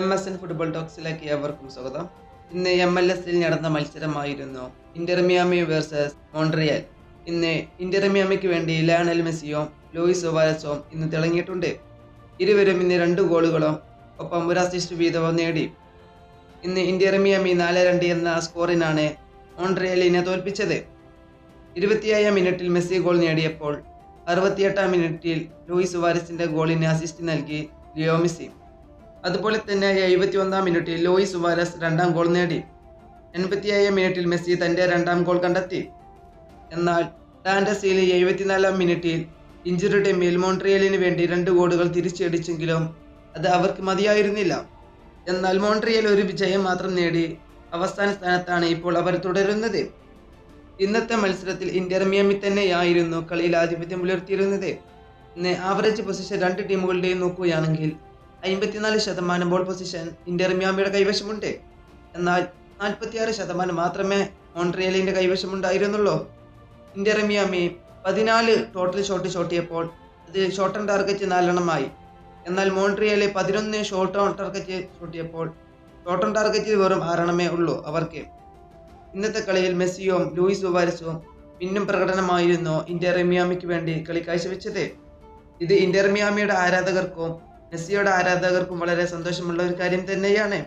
M S N football ടോക്സിലേക്ക് ഏവർക്കും സ്വാഗതം. ഇന്ന് എം എൽ എസിൽ നടന്ന മത്സരമായിരുന്നു ഇന്റർമിയാമി വേഴ്സസ് മോൺട്രിയൽ. ഇന്ന് ഇന്റർമിയാമിക്ക് വേണ്ടി ലയണൽ മെസ്സിയോ ലൂയിസ് സുവാരസും ഇന്ന് തിളങ്ങിയിട്ടുണ്ട്. ഇരുവരും ഇന്ന് രണ്ട് ഗോളുകളും ഒപ്പം ഒരു അസിസ്റ്റ് വീതവും നേടി. ഇന്ന് ഇന്റർമിയാമി നാല് രണ്ട് എന്ന സ്കോറിനാണ് മോൺട്രിയലിനെ തോൽപ്പിച്ചത്. ഇരുപത്തിയേഴാം മിനിറ്റിൽ മെസ്സി ഗോൾ നേടിയപ്പോൾ അറുപത്തിയെട്ടാം മിനിറ്റിൽ ലൂയിസ് സുവാരസിന്റെ ഗോളിന് അസിസ്റ്റ് നൽകി ലിയോ മെസ്സി. അതുപോലെ തന്നെ എഴുപത്തി ഒന്നാം മിനിറ്റിൽ ലോയിസ് സുവാരസ് രണ്ടാം ഗോൾ നേടി. എൺപത്തിയേഴാം മിനിറ്റിൽ മെസ്സി തന്റെ രണ്ടാം ഗോൾ കണ്ടെത്തി. എന്നാൽ ടാൻഡസിയിൽ എഴുപത്തിനാലാം മിനിറ്റിൽ ഇഞ്ചുറി ടീമിൽ മോൺട്രിയലിന് വേണ്ടി രണ്ട് ഗോളുകൾ തിരിച്ചടിച്ചെങ്കിലും അത് അവർക്ക് മതിയായിരുന്നില്ല. എന്നാൽ മോൺട്രിയൽ ഒരു വിജയം മാത്രം നേടി അവസാന സ്ഥാനത്താണ് ഇപ്പോൾ അവർ തുടരുന്നത്. ഇന്നത്തെ മത്സരത്തിൽ ഇന്റർ മിയമി തന്നെയായിരുന്നു കളിയിൽ ആധിപത്യം പുലർത്തിയിരുന്നത്. ഇന്ന് ആവറേജ് പൊസിഷൻ രണ്ട് ടീമുകളുടെയും നോക്കുകയാണെങ്കിൽ അമ്പത്തിനാല് ശതമാനം ബോൾ പൊസിഷൻ ഇന്റർമിയാമിയുടെ കൈവശമുണ്ട്. എന്നാൽ നാൽപ്പത്തിയാറ് ശതമാനം മാത്രമേ മോൺട്രിയലിന്റെ കൈവശമുണ്ടായിരുന്നുള്ളൂ. ഇന്റർമിയാമി പതിനാല് ടോട്ടൽ ഷോട്ട് ഷോട്ടിയപ്പോൾ അത് ഷോട്ട് ഓൺ ടാർഗറ്റ് നാലെണ്ണമായി. എന്നാൽ മോൺട്രിയലെ പതിനൊന്ന് ഷോട്ട് ഓൺ ടാർഗറ്റ് ഷോട്ടിയപ്പോൾ ഷോട്ട് ഓൺ ടാർഗറ്റിൽ വെറും ആറെണ്ണമേ ഉള്ളൂ അവർക്ക്. ഇന്നത്തെ കളിയിൽ മെസ്സിയും ലൂയിസ് സുവാരസും പിന്നും പ്രകടനമായിരുന്നു ഇന്റർ മിയാമിക്ക് വേണ്ടി കളി കാഴ്ചവെച്ചത് ഇത് ഇന്റർമിയാമിയുടെ ആരാധകർക്കും മെസ്സിയുടെ ആരാധകർക്കും വളരെ സന്തോഷമുള്ള ഒരു കാര്യം തന്നെയാണ്.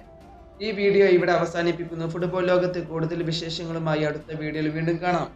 ഈ വീഡിയോ ഇവിടെ അവസാനിപ്പിക്കുന്നു. ഫുട്ബോൾ ലോകത്ത് കൂടുതൽ വിശേഷങ്ങളുമായി അടുത്ത വീഡിയോയിൽ വീണ്ടും കാണാം.